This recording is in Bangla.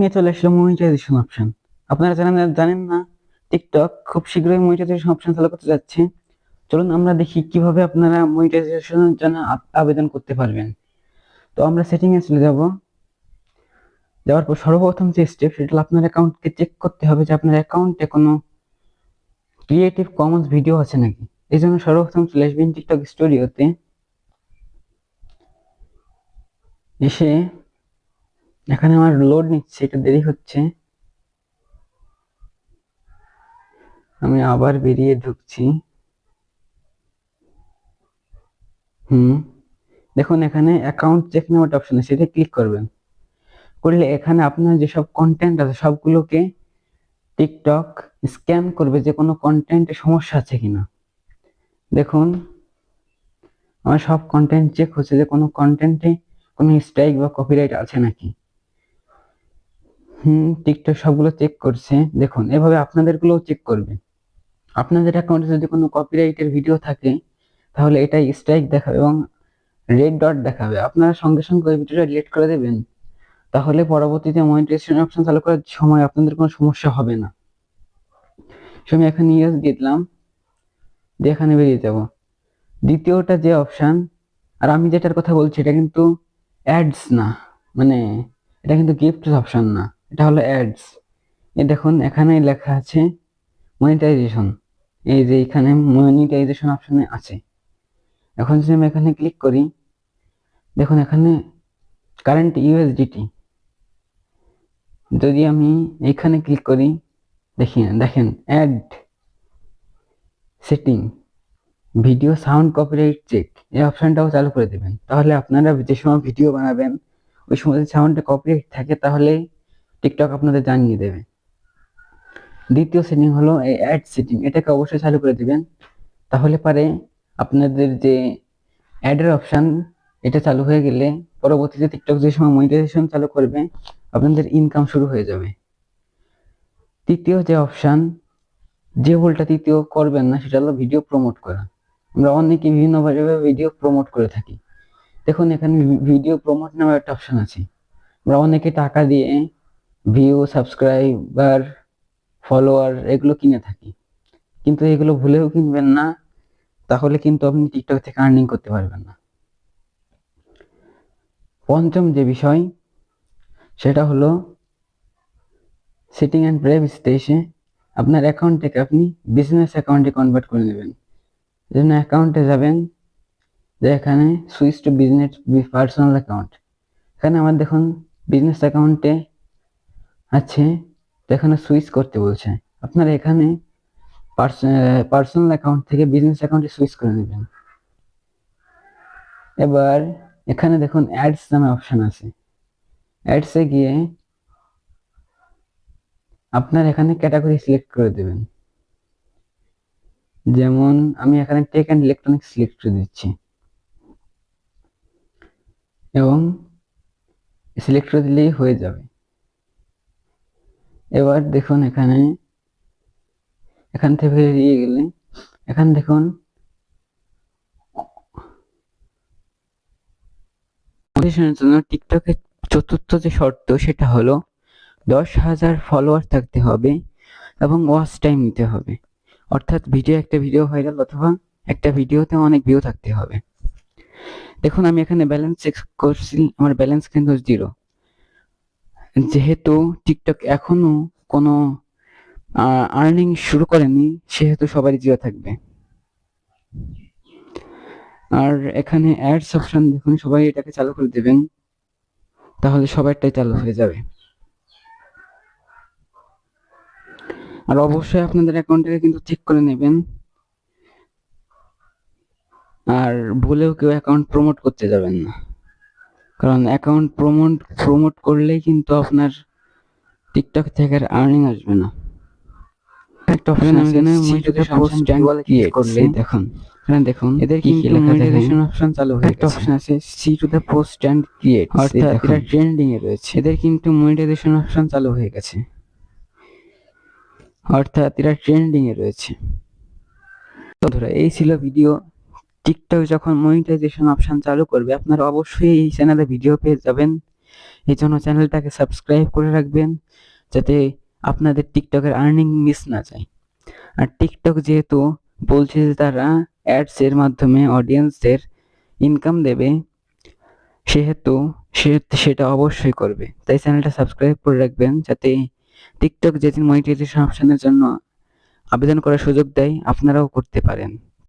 নিয়ে চলে আসলো মনিটাইজেশন অপশন আপনারা জানেন জানেন না টিকটক খুব শীঘ্রই মনিটাইজেশন অপশন চালু করতে যাচ্ছে। চলুন আমরা দেখি কীভাবে আপনারা মনিটাইজেশনের জন্য আবেদন করতে পারবেন। তো আমরা সেটিং এ চলে যাব। যাওয়ার পর সর্বপ্রথম যে স্টেপ সেটা আপনার অ্যাকাউন্টকে চেক করতে হবে যে আপনার অ্যাকাউন্টে কোনো ক্রিয়েটিভ কমন্স ভিডিও আছে নাকি। এই জন্য সর্বপ্রথম চলে আসবেন টিকটক স্টুডিওতে এসে এখানে আমার লোড নিচ্ছে এটা দেরি হচ্ছে। আমি আবার বেরিয়ে ঢুকছি। হুম। দেখুন, এখানে অ্যাকাউন্ট চেক নেওয়ার অপশন আছে সেটা ক্লিক করবেন। করলে এখানে আপনার যেসব কন্টেন্ট আছে, সবগুলোকে টিকটক স্ক্যান করবে যে কোনো কন্টেন্টে সমস্যা আছে কিনা। দেখুন, আমার সব কন্টেন্ট চেক হচ্ছে যে কোনো কন্টেন্টে কোনো স্ট্রাইক বা কপিরাইট আছে নাকি? হুম টিকটক সবগুলো চেক করছে। দেখুন, এভাবে আপনাদেরগুলোও চেক করবে। আপনাদের অ্যাকাউন্টে যদি কোনো কপিরাইটের ভিডিও থাকে, তাহলে এটা স্ট্রাইক দেখাবে এবং রেড ডট দেখাবে। আপনারা সঙ্গে সঙ্গে ওই ভিডিওটা ডিলিট করে দেবেন। তাহলে পরবর্তীতে মনিটাইজেশন অপশন চালু করার সময় আপনাদের কোনো সমস্যা হবে না। আমি এখানে ইয়েস দিয়ে দিলাম। দিয়ে এখানে বেরিয়ে যাব। দ্বিতীয়টা যে অপশান আর আমি যেটার কথা বলছি, এটা কিন্তু অ্যাডস না। মানে এটা কিন্তু গিফট অপশান না। এটা হলো অ্যাডস এ দেখুন, এখানে লেখা আছে মনিটাইজেশন এই যে এখানে মনিটাইজেশন অপশনে আছে। এখন যদি আমি এখানে ক্লিক করি, দেখুন এখানে কারেন্ট ইউএসডিটি যদি আমি এখানে ক্লিক করি, দেখি, দেখেন ad setting video sound copyright check এই অপশানটাও চালু করে দেবেন। তাহলে আপনারা যে সময় ভিডিও বানাবেন, ওই সময় যদি সাউন্ডে কপিরাইট থাকে, তাহলে টিকটক আপনাদের জানিয়ে দেবে। দ্বিতীয় সেটিং হলো এই অ্যাড সেটিং এটাকে অবশ্যই চালু করে দিবেন। তাহলে পারে আপনাদের যে অ্যাডের অপশন এটা চালু হয়ে গেলে পরবর্তীতে টিকটক যে সময় মনিটাইজেশন চালু করবে, আপনাদের ইনকাম শুরু হয়ে যাবে। তৃতীয় যে অপশন যে ভুলটা তৃতীয় করবেন না, সেটা হলো ভিডিও প্রমোট করা। আমরা অনেকে বিভিন্নভাবে ভিডিও প্রমোট করে থাকি। দেখুন, এখানে ভিডিও প্রমোট নামে একটা অপশন আছে। আমরা অনেকে টাকা দিয়ে ভিউ সাবস্ক্রাইবার ফলোয়ার এগুলো কিনে থাকি। কিন্তু এগুলো ভুলেও কিনবেন না, তাহলে কিন্তু আপনি টিকটক থেকে আর্নিং করতে পারবেন না। পঞ্চম যে বিষয়, সেটা হলো সিটিং অ্যান্ড প্রেভ স্টেশে আপনার অ্যাকাউন্ট থেকে আপনি বিজনেস অ্যাকাউন্টে কনভার্ট করে নেবেন। জন্য অ্যাকাউন্টে যাবেন, যে এখানে switch to business personal account এখানে আমার দেখুন বিজনেস অ্যাকাউন্টে আছে, তো এখানে সুইচ করতে বলছে। আপনারা এখানে পার্সোনাল অ্যাকাউন্ট থেকে বিজনেস অ্যাকাউন্টে সুইচ করে নেবেন। এবার এখানে দেখুন অ্যাডস নামে অপশন আছে। অ্যাডসে গিয়ে আপনার এখানে ক্যাটাগরি সিলেক্ট করে দেবেন। যেমন আমি এখানে টেক অ্যান্ড ইলেকট্রনিক্স সিলেক্ট করে দিচ্ছি। এবং সিলেক্ট করে দিলেই হয়ে যাবে। এবার দেখুন এখানে, এখান থেকে বেরিয়ে গেলে, এখানে দেখুন। মনিটাইজেশনের জন্য টিকটকের চতুর্থ যে শর্ত, সেটা হলো দশ হাজার ফলোয়ার থাকতে হবে এবং ওয়াচ টাইম নিতে হবে। অর্থাৎ ভিডিও একটা ভিডিও ভাইরাল অথবা একটা ভিডিওতে অনেক ভিউ থাকতে হবে। দেখুন, আমি এখানে ব্যালেন্স চেক করছি, আমার ব্যালেন্স কিন্তু জিরো যেহেতু টিকটক এখনও কোনো আর্নিং শুরু করেনি, সেহেতু সবারই জিরো থাকবে। আর এখানে অ্যাডস অপশন দেখুন, সবাই এটাকে চালু করে দেবেন, তাহলে সবারটাই চালু হয়ে যাবে। আর অবশ্যই আপনাদের অ্যাকাউন্টটাকে কিন্তু চেক করে নেবেন। আর ভুলেও কেউ অ্যাকাউন্ট প্রমোট করতে যাবেন না। কারণ অ্যাকাউন্ট প্রমোট প্রমোট করলেই কিন্তু আপনার টিকটক থেকে আর আর্নিং আসবে না। একটা অপশন আমি এখানে ক্রিয়েট দেখুন। এখানে দেখুন এদের অপশন চালু হয়ে একটা অপশন আছে see to the post create অর্থাৎ এটা ট্রেন্ডিং এ রয়েছে। এদের কিন্তু মনিটাইজেশন অপশন চালু হয়ে গেছে। অর্থাৎ এরা ট্রেন্ডিং এ রয়েছে। বন্ধুরা এই ছিল ভিডিও টিকটক যখন মনিটাইজেশন অপশান চালু করবে, আপনারা অবশ্যই এই চ্যানেলে ভিডিও পেয়ে যাবেন। এই জন্য চ্যানেলটাকে সাবস্ক্রাইব করে রাখবেন, যাতে আপনাদের টিকটকের আর্নিং মিস না যায়। আর টিকটক যেহেতু বলছে যে তারা অ্যাডসের মাধ্যমে অডিয়েন্সদের ইনকাম দেবে, সেহেতু সেটা অবশ্যই করবে। তাই চ্যানেলটা সাবস্ক্রাইব করে রাখবেন, যাতে টিকটক যেদিন মনিটাইজেশন অপশানের জন্য আবেদন করার সুযোগ দেয়, আপনারাও করতে পারেন।